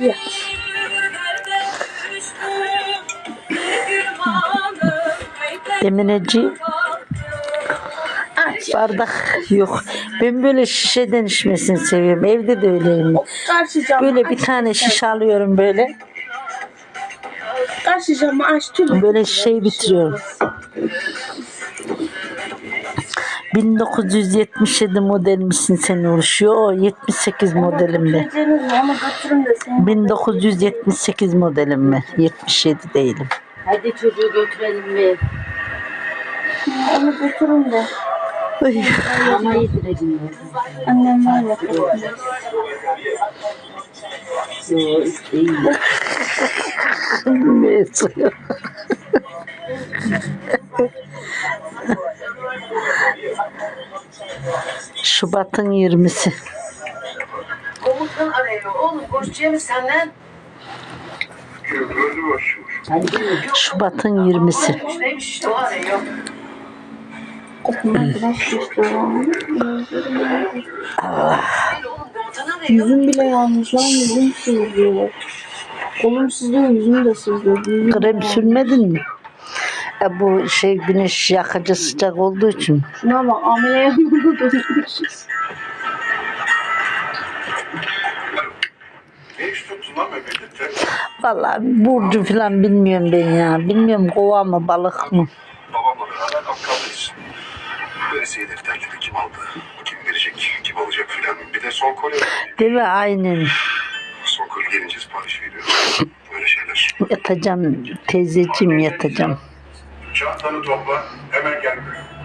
Ya. Demineci Aç. bardak yok. Ben böyle şişeden içmesini seviyorum. Evde de öyleyim. Karşı camı Böyle aç. bir tane şiş alıyorum böyle. Karşı camı aç. Böyle şey bitiriyorum. 1977 model misin sen oluşuyor? O 78 modelimde. Mi? Onu götürün de seni. 1978 modelim mi? 77 değilim. Hadi çocuğu götürelim bir. Onu götürün de. Ay, Mama yedirelim. Annem var ya. Yok değil. neyse. Şubat'ın 20'si. Komutan arıyor. Oğlum konuşacağım senden. Şubat'ın 20'si. Neymiş işte o arıyor. Arıyor. Yüzüm bile yanmış lan. Yüzüm sızlıyor. Kolum sızlıyor. Yüzüm de sızlıyor. Krem sürmedin mi? E bu şey güneş yakıcı sıcak olduğu için. Şuna bak ameliyatımda dönmüşüz. Vallahi burcu falan bilmiyorum ben ya. Bilmiyorum kova mı balık mı? Babamla beraber Afgan'dayız. Veresiye defterleri kim aldı? Kim verecek? Kim alacak filan. Bir de son kolye. Değil mi? Aynen. Son kolye gelince sipariş veriyor. Böyle şeyler. Yatacağım teyzeciğim yatacağım. Çantanı topla. Hemen gel buraya.